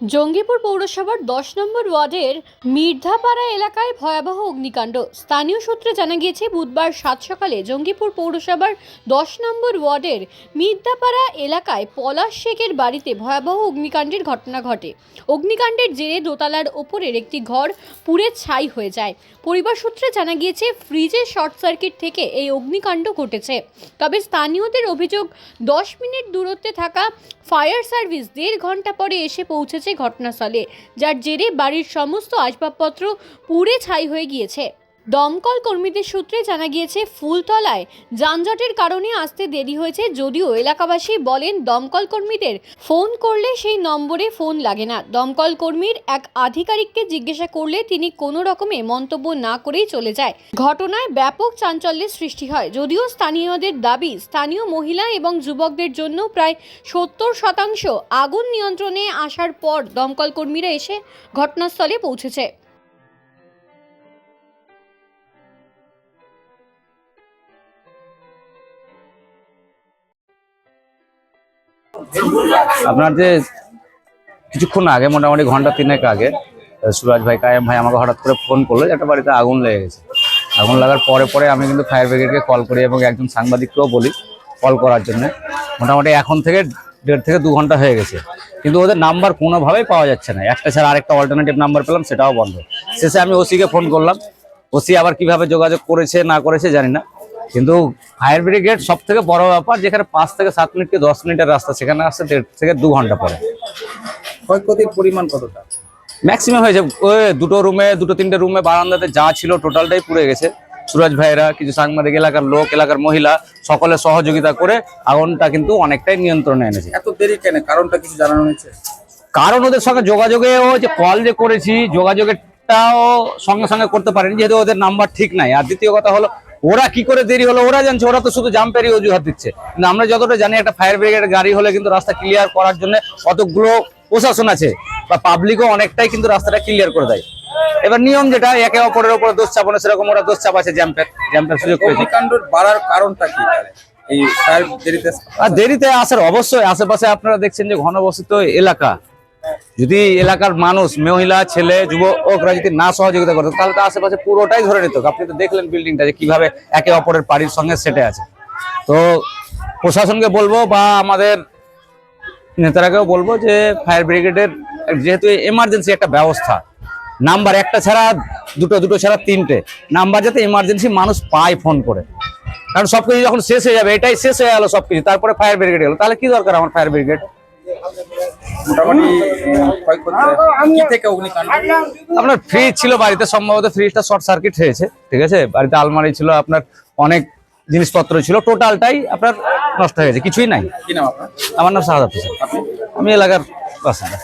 জঙ্গিপুর পৌরসভার দশ নম্বর ওয়ার্ডের মির্ধাপাড়া এলাকায় ভয়াবহ অগ্নিকাণ্ড। স্থানীয় সূত্রে জানা গিয়েছে, বুধবার সাত সকালে জঙ্গিপুর পৌরসভার দশ নম্বর ওয়ার্ডের মির্ধাপাড়া এলাকায় পলাশ শেখের বাড়িতে ভয়াবহ অগ্নিকাণ্ডের ঘটনা ঘটে। অগ্নিকাণ্ডের জেরে দোতলার ওপরের একটি ঘর পুড়ে ছাই হয়ে যায়। পরিবার সূত্রে জানা গিয়েছে ফ্রিজের শর্ট সার্কিট থেকে এই অগ্নিকাণ্ড ঘটেছে। তবে স্থানীয়দের অভিযোগ, দশ মিনিট দূরত্বে থাকা ফায়ার সার্ভিস দেড় ঘণ্টা পরে এসে পৌঁছেছে ঘটনাস্থলে যার জেরে বাড়ির সমস্ত আসবাবপত্র পুড়ে ছাই হয়ে গিয়েছে। দমকল কর্মীদের সূত্রে জানা গিয়েছে, ফুলতলায় যানজটের কারণে আসতে দেরি হয়েছে যদিও এলাকাবাসী বলেন, দমকল কর্মীদের ফোন করলে সেই নম্বরে ফোন লাগে না। দমকল কর্মীর এক আধিকারিককে জিজ্ঞাসা করলে তিনি কোনো রকমে মন্তব্য না করেই চলে যায়। ঘটনায় ব্যাপক চাঞ্চল্যের সৃষ্টি হয়। যদিও স্থানীয়দের দাবি, স্থানীয় মহিলা এবং যুবকদের জন্য প্রায় সত্তর শতাংশ আগুন নিয়ন্ত্রণে আসার পর দমকল কর্মীরা এসে ঘটনাস্থলে পৌঁছেছে। আপনার যে কিছুক্ষণ আগে, মোটামুটি ঘণ্টা তিনেক আগে, সুরাজ ভাই, কায়েম ভাই আমাকে হঠাৎ করে ফোন করল যে একটা বাড়িতে আগুন লেগে গেছে। আগুন লাগার পরে পরে আমি কিন্তু ফায়ার ব্রিগেডকে কল করি এবং একজন সাংবাদিককেও বলি কল করার জন্য। মোটামুটি এখন থেকে দেড় থেকে দু ঘণ্টা হয়ে গেছে। কিন্তু ওদের নাম্বার কোনোভাবেই পাওয়া যাচ্ছে না। একটা ছাড়া আরেকটা অল্টারনেটিভ নাম্বার পেলাম, সেটাও বন্ধ। শেষে আমি ওসিকে ফোন করলাম। ওসি আবার কীভাবে যোগাযোগ করেছে, না করেছে জানি না। কিন্তু ফায়ার ব্রিগেড সব থেকে বড় ব্যাপার যেখানে পাঁচ থেকে সাত মিনিট কি দশ মিনিটের রাস্তা সেখানে আসছে দেড় থেকে দু ঘণ্টা পরে। ক্ষয়ক্ষতির পরিমাণ কতটা? ম্যাক্সিমাম হয়েছে ওই দুটো রুমে দুটো তিনটে রুমে বারান্দাতে যা ছিল টোটালটাই পুড়ে গেছে। সুরজ ভাইয়েরা কিছু সাংবাদিক এলাকার লোক এলাকার মহিলা সকলে সহযোগিতা করে আগুনটা কিন্তু অনেকটাই নিয়ন্ত্রণে এনেছে। এত দেরি কেন? কারণটা কিছু জানানো হয়েছে? কারণ ওদের সঙ্গে যোগাযোগেও যে কল যে করেছি যোগাযোগেরটাও সঙ্গে সঙ্গে করতে পারেনি যেহেতু ওদের নাম্বার ঠিক নাই। আর দ্বিতীয় কথা হলো ওরা কি করে দেরি হলো? ওরা জানছে ওরা তো শুধু জাম্পেরই অজুহাত দিচ্ছে। কিন্তু আমরা যতটা জানি একটা ফায়ার ব্রিগেড গাড়ি হলে কিন্তু রাস্তা ক্লিয়ার করার জন্য কতগুলো প্রশাসন আছে বা পাবলিকও অনেকটাই কিন্তু রাস্তাটা ক্লিয়ার করে দেয়। এবার নিয়ম যেটা একে অপরের উপরে দোষ চাপানো সেরকম ওরা দোষ চাপাচ্ছে জ্যাম্পের জ্যাম্পের সুযোগ পেয়েছে। বাড়ার কারণটা কি? দেরিতে আর দেরিতে আসার অবশ্যই আশেপাশে আপনারা দেখছেন যে ঘনবসতিত এলাকা। যদি এলাকার মানুষ, মহিলা, ছেলে যুবকরা যদি না সহযোগিতা করতো, তাহলে তো আশেপাশে পুরোটাই ধরে নিত। আপনি তো দেখলেন বিল্ডিংটা যে কীভাবে একে অপরের বাড়ির সঙ্গে সেটে আছে। তো প্রশাসনকে বলব বা আমাদের নেতারাকেও বলব যে ফায়ার ব্রিগেডের যেহেতু এমার্জেন্সি একটা ব্যবস্থা নাম্বার একটা ছাড়া, দুটো দুটো ছাড়া তিনটে নাম্বার যাতে এমার্জেন্সি মানুষ পায় ফোন করে। কারণ সবকিছু যখন শেষ হয়ে যাবে, এটাই শেষ হয়ে গেল সবকিছু, তারপরে ফায়ার ব্রিগেড গেল তাহলে কি দরকার আমার ফায়ার ব্রিগেড মোটামুটি কি থেকে অগ্নিকাণ্ড আপনার ফ্রিজ ছিল বাড়িতে সম্ভবত ফ্রিজটা শর্ট সার্কিট হয়েছে ঠিক আছে? বাড়িতে আলমারি ছিল আপনার অনেক জিনিসপত্র ছিল টোটালটাই আপনার নষ্ট হয়ে গেছে কিছুই নাই। আমার নাম শাহাদ আমি এলাকার বাসিন্দা।